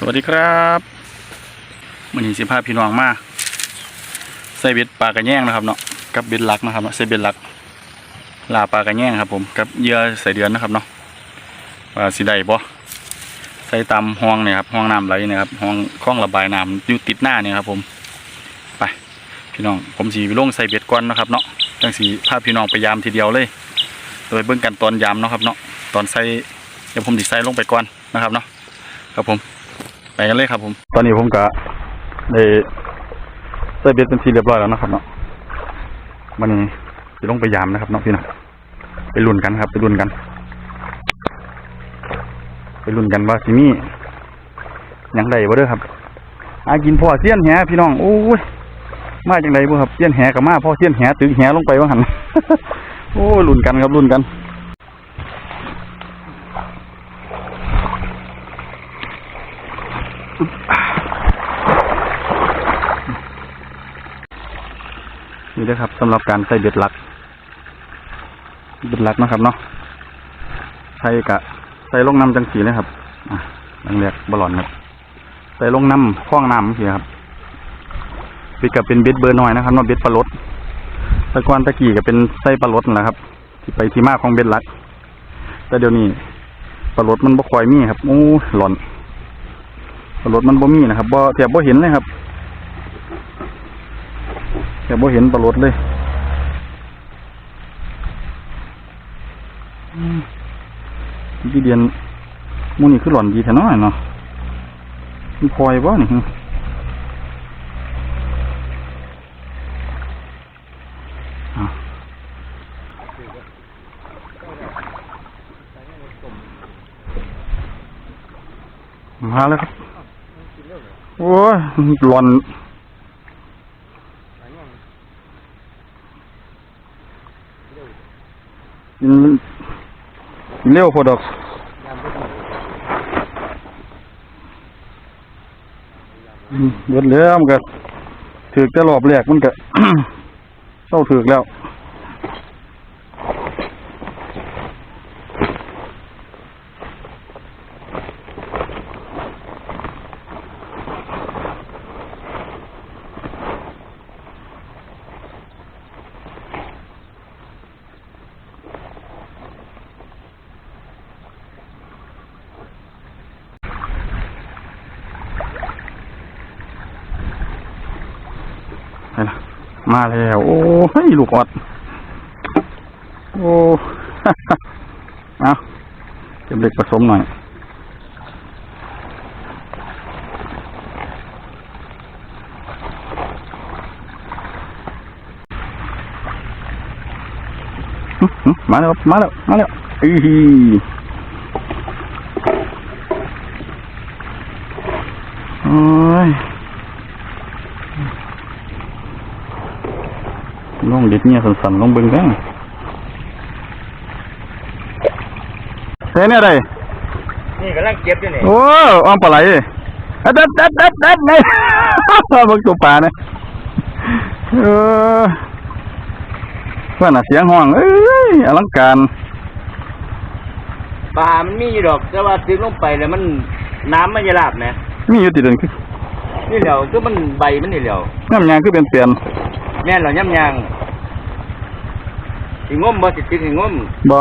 สวัสดีครับมันนี้สิพาพี่น้องมาใส่เบ็ดปลากระแยงนะครับเนาะกับเบ็ดลักนะครับใส่เบ็ดลักลาปลากระแยงครับ ผมกับเยื่อใส่เดือนนะครับเนาะว่าสิได้บ่ใส่ตามห้องเนี่ยครับห้องน้ำไหลนี่ยครับห้องคลองระบายน้ำอยู่ติดหน้าเนี่ยครับ ผมไปพี่น้องผมสีลงใส่เบ็ดก่อนนะครับเนาะจังสีพาพพี่น้องไปยามทีเดียวเลย โดยเบิ่งกันตอนยามเนาะครับเนาะตอนใส่เดี๋ยวผมสิใส่ลงไปก่อนนะครับเนาะครับผม ไปกันเลยครับผม ตอนนี้ผมก็ได้ใส่เบ็ดเป็นทีเรียบร้อยแล้วนะครับเนาะวันนี้จะลงไปยามนะครับเนาะพี่น้องไปลุ้นกันครับ ไปลุ้นกัน ไปลุ้นกันว่าสิมีหยังใดบ่เด้อครับอากินพ่อเสี้ยนแหพี่น้องโอ้ยมาจังไดบ่ครับเสี้ยนแหกับมาพ่อเสี้ยนแหตึงแหลงไปว่าหันโอ้ยลุ้นกันครับลุ้นกัน นี่เด้อครับสำหรับการใส่เบ็ดหลัก เบ็ดหลักนะครับเนาะใส่กะใส่ลงน้ำจังสีเลยครับอะลังเรียกบอลลอนครับใส่ลงน้ำคล้องน้ำสีครับเบ็ดกับเป็นเบ็ดเบอร์น้อยนะครับเนาะเบ็ดปลาลดตะกอนตะกี้ก็เป็นใส่ปลาลดนั่นแหละครับ ที่ไปที่มาของเบ็ดหลัก แต่เดี๋ยวนี้ปลาลดมันบ่ค่อยมีครับโอ้หลอน ปลาลดมันบ่มีนะครับบ่แทบบ่เห็นเลยครับแต่บ่เห็นปลารถเลยพี่เดียนมูนี่คือหล่อนดีแท้น้อยเนาะมีพลอยบ่นี่อะมาแล้วครับ อ้ยหลอนกินกินเร็วโพดอกเดือดแล้วมันก็ถือกจะรอบแรกมันก็เศร้าถือกแล้ว ไปละ มาแล้ว โอ้ยลูกอด โอ้เอาเก็บเด็กผสมหน่อย มาแล้ว มาแล้ว มาแล้วอีฮีโอ้ย ลงเด็ดเนี่ยสันๆลงเบิ่งกันเฮ้ยเนี่ยอะไรนี่กำลังเก็บอยู่นี่โอ้อ้อมปลาไหลอะดัดดัดดัดดัดไงเบิ่งตัวปลาเนี่ยเออเพื่อนน่ะเสียงห้องเอ้ยอลังการปลามันมีอยู่ดอกแต่ว่าดึงลงไปแล้วมันน้ำมันจะลาบไหมมีอยู่ติดเดินคือนี่เหลียวคือมันใบมันนี่เหลียวน้ำยางคือเป็นเปลี่ยนแม่นเหราย่ำยาง สิงมบ่สิติสิงมบ่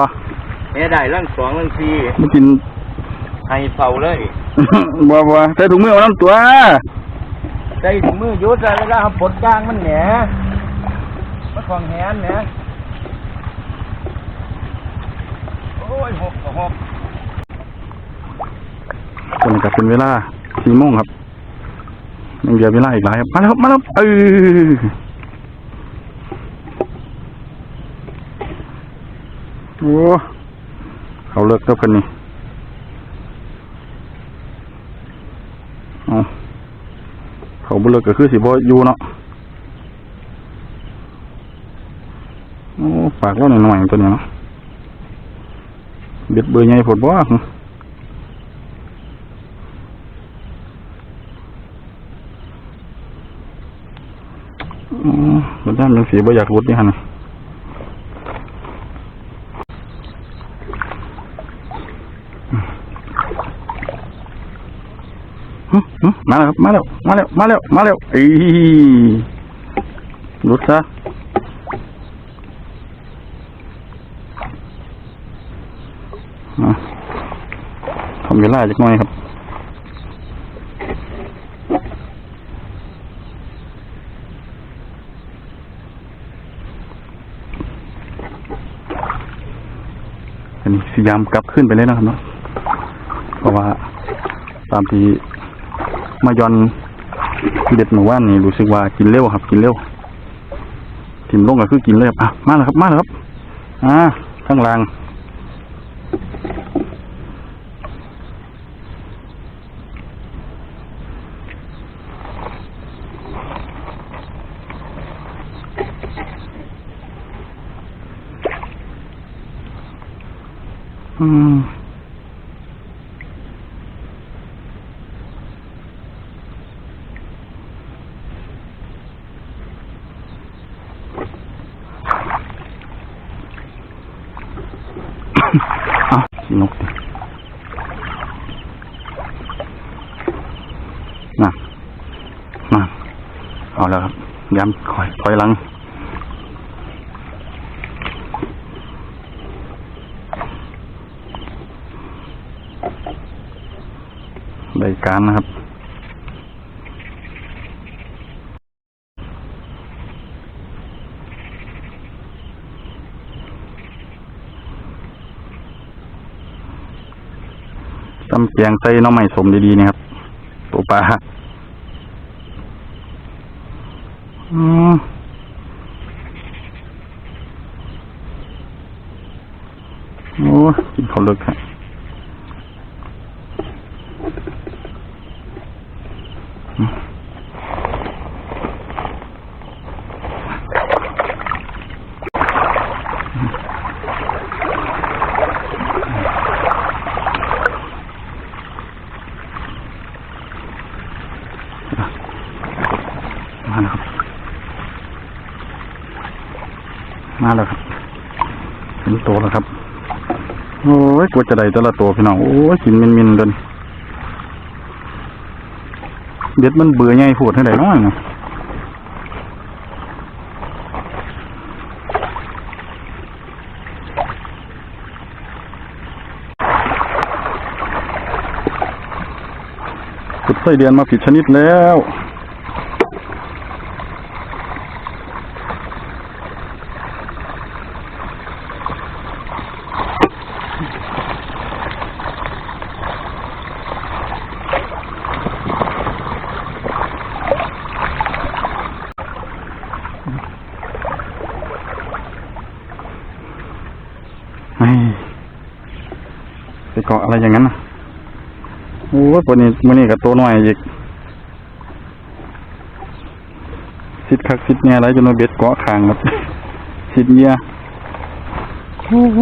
แม่ได้ร่างสองร่างสี่ไม่กินให้เฝ้าเลย บ่บ่ใส่ถุงมือเอาน้ำตัวใส่ถุงมืออยุดแล้วก็เอาปลดกลางมันแหนมันของแหนแหนโอ้ยหกกับหกคนนี้ก็เป็นเวลาสี่โมงครับยังเหลือเวลาอีกหลายครับมาแล้วครับมาแล้วเออ โอ้เขาเลิกเท่ากันนี่เอาเขาบ่เลิกก็คือสิบอยู่เนาะโอ้ปากเราหน่อยๆตัวนี้เนาะเบ็ดเบอใหญ่ผดบ่อ๋อมันด้านเป็นสีบ่อยากรุดนี่ฮะนี่ มาแล้วมาแล้วมาแล้วมาแล้วมาแล้วอีหลุดซะทำเวลาจักน่อยครับอันนี้พยายามกลับขึ้นไปเลยนะครับเนาะเพราะว่าตามที่ มายอนเด็ดหนูว่านนี่รู้สึกว่ากินเร็วครับ กินเร็วทิมลงก็คือกินเลยครับอะมาแล้วครับ มาแล้วครับ อ่าข้างล่าง อืม เอาสี นกน่ะน่ะเอาแล้วครับ ย้ำคอยคอยหลังได้การนะครับ ตำเกียงใส่น้องใหม่สมดีๆนะครับตัวปลาอืมโอ้กินเขาวเลิกครับมมาแล้วครับ มาแล้วครับเห็นตัวแล้วครับ โอ้ยกลัวจะได้แต่ละตัวพี่น้อง โอ้ยกินมินมินเดินเด็ดมันเบื่อไงพูดให้ได้น้อยนะขุดไส้เดือนมาผิดชนิดแล้ว เฮ้ยไปเกาะ อะไรอย่างนั้นนะโอ้ยวันนี้วันนี้กับตัวน้อยอีกสิดคักสิดเนี่ยอะไรจนมาเบ็ดเกาะคางครับสิดเงียโอ้โห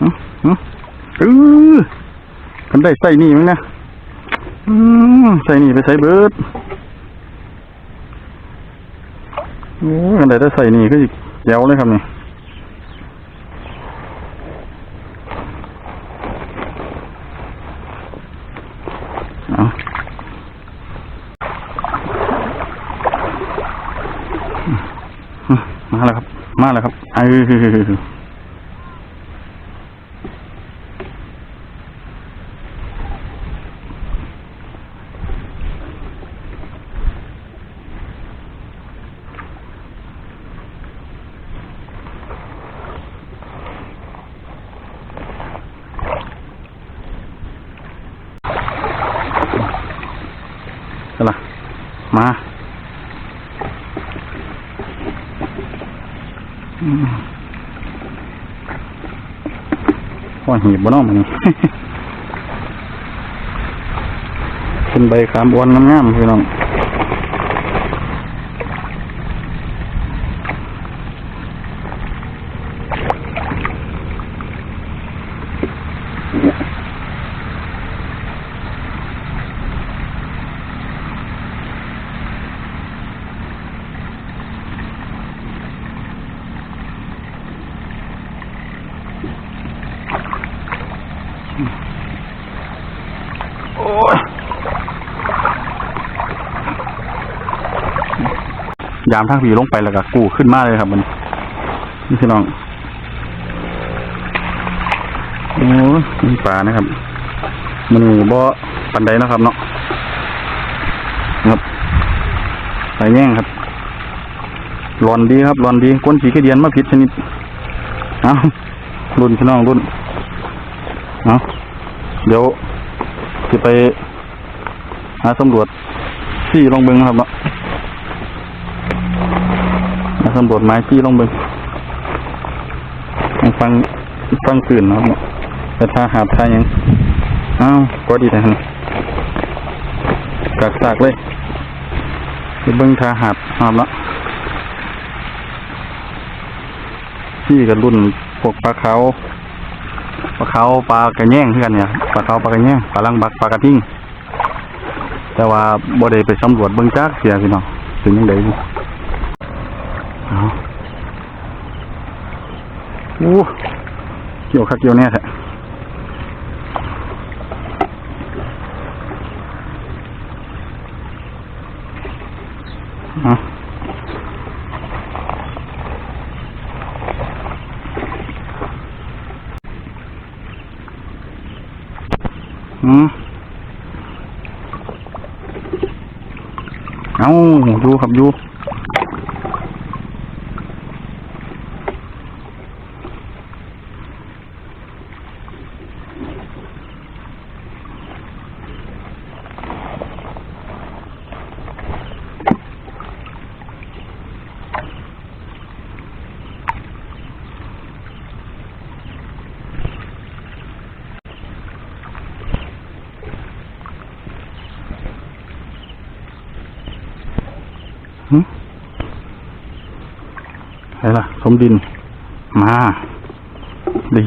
หึหึเออคันได้ใส่นี่มั้งนะอืมใส่นี่ไปใส่เบิด โอ้ยอะไรได้ใส่นี่ก็อีกเย้วเลยครับนี่เอามาแล้วครับ มาแล้วครับเออ เอาล่ะมาพ่อหีบบ่น้องมันนี่เป็นใบขามอ้วนงามๆพี่น้อง ยามทางผีลงไปแล้วก็กู้ขึ้นมาเลยครับมันนี่พี่น้องโอ้ยมีปลานะครับ มันนี่บ่ปันไดนะครับเนาะครับไปแย่งครับร้อนดีครับร้อนดีก้นขี้ขี้เดียนมาผิดชนิดเอารุ่นพี่น้องรุ่นเอาเดี๋ยวจะไปหาสำรวจที่ลองเบิงครับเนาะ หาสำรวจไม้ที่ลงเบิงให้ฟังฟังตื่นนะครับเนาะแต่ถ้าหาทายยังอ้าวก็ดีแต่ฮะกักซากเลยไปเบิ้งทาหับหอบละพี่กับรุ่นพวกปลาเขาปลาเขาปลากระแยงเพื่อนเนี่ยปลาเขาปลากระแยงปลาลังบักปลากระทิ่งแต่ว่าบ่ได้ไปสำรวจเบิ้งจักเสียพี่น้องเป็นยังไงอยู่เอา โอ้เกี่ยวคักเกี่ยวแน่แท้อะอืมเอาดูครับดูหึ อะไรล่ะ สมดิน มาดี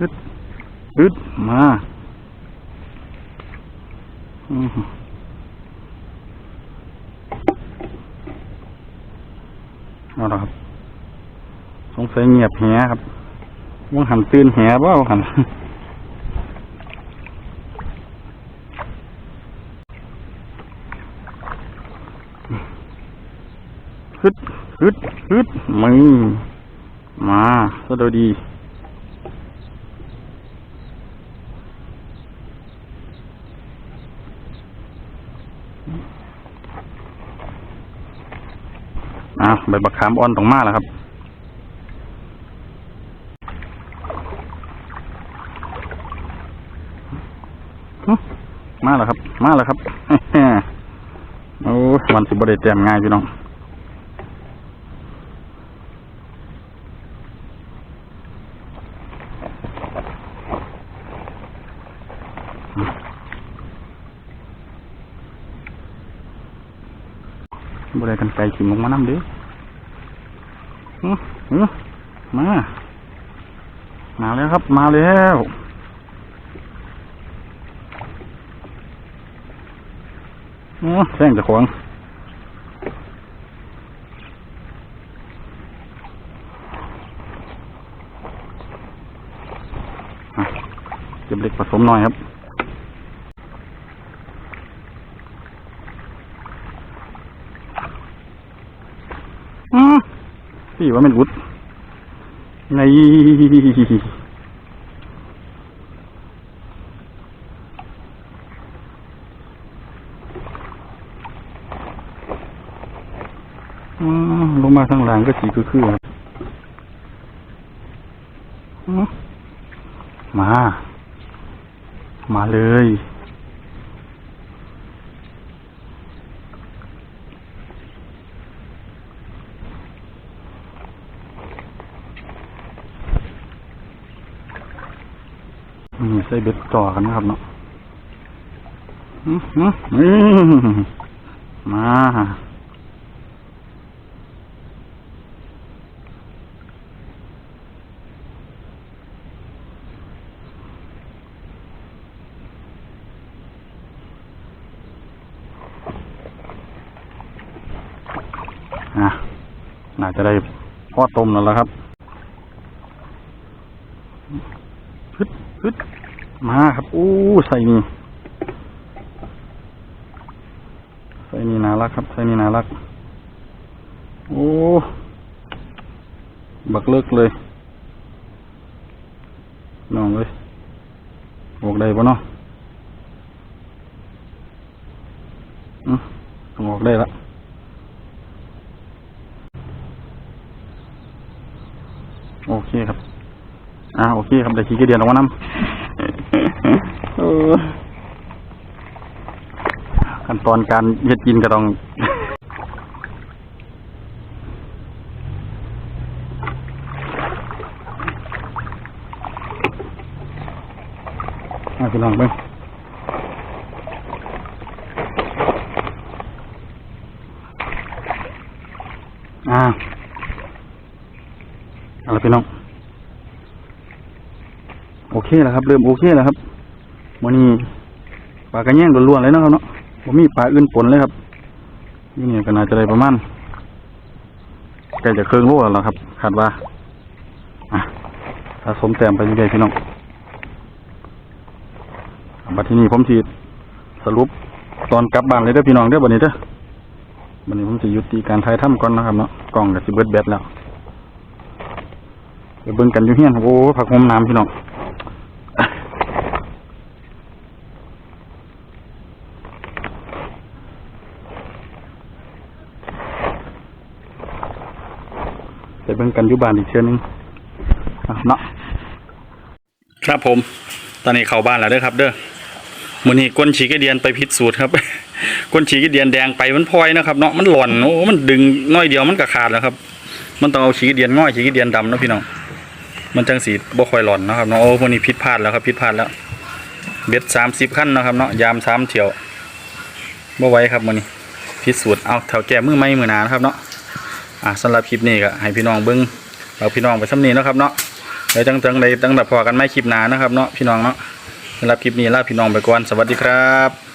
อึดอึดมา อือหือ เอาละครับ สงสัยเงียบแหครับว่างหันตื่นแหบ่าหันฮึดฮึดฮึดมึงมาสวัสดี อะ ใบบักขามอ่อนตรงมาแล้วครับมาแล้วครับ มาแล้วครับโอ้วันสิบได้เตรียมง่ายพี่น้องบ่ได้กันไกลขิมลงมาน้ำเด้ออื้ออื้อ มา มาแล้วครับ มาแล้วโอ้แซงจะขวางเก็บเล็กผสมหน่อยครับ อืม พี่ว่ามันอุดไงอืมลงมาทางหลังก็สีคือคือมา มาเลย เบ็ดต่อกันนะครับเนาะมาน่าจะได้พ่อต้มแล้วครับ อู้ใส่นี่ใส่นี่น่ารักครับใส่นี่น่ารัก โอ้บักเลิกเลยน้องเลยออกได้ปะเนาะอืมออกได้ละโอเคครับ อ่า โอเคครับเดี๋ยวขี้เกียจเดียนออกมานำ อขั้นตอนการเฮ็ดกินก็ต้องอ่าพี่น้องเบิ่งอ่าเอาละพี่น้อง โอเคแล้วครับ เริ่มโอเคแล้วครับ วันนี้ปลากระแยงล้วนๆเลยเนาะครับเนาะผมมีปลาอื่นปนเลยครับนี่เนี่ยก็น่าจะได้ประมาณใกล้จะเครื่องโลแล้วครับคาดว่าอะสะสมแต้มไปเรื่อยๆพี่น้องบัดที่นี้ผมสิสรุปตอนกลับบ้านเลยเด้อพี่น้องเด้อบัดนี้เด้อบัดนี้ผมสิยุติการถ่ายทำก่อนนะครับเนาะกล้องก็สิเบิร์ดแบตแล้วเดี๋ยวเบิ่งกันอยู่เฮียนโอ้ผักหอมน้ำพี่น้อง เบิ่งกันอยู่บ้านอีกเชือนึงเนาะครับผม ตอนนี้เข้าบ้านแล้วเด้อครับ เด้อมื้อนี้ก้นฉีกระเดียนไปพิสูจน์ครับ ก้นฉีกระเดียนแดงไปมันพลอยนะครับเนาะมันหล่อนโอ้มันดึงน้อยเดียวมันก็ขาดแล้วครับ มันต้องเอาฉีกระเดียนง่อยฉีกระเดียนดำนะพี่น้องมันจังสีบ่ค่อยหล่อนนะครับเนาะโอ้พวกนี้ผิดพลาดแล้วครับผิดพลาดแล้ว เบ็ดสามสิบขั้นนะครับเนาะยามสามเที่ยวบ่ไว้ครับมื้อนี้พิสูจน์เอาแถวแก้มือไม้มือหนานะครับเนาะ อะสำหรับคลิปนี้ก็ให้พี่น้องเบิ้งเราพี่น้องไปซ้ำนี้นะครับเนาะเดี๋ยวจังจังใดตั้งแต่พอกันไม่คลิปหนานะครับเนาะพี่น้องเนาะสำหรับคลิปนี้ลาพี่น้องไปก่อนสวัสดีครับ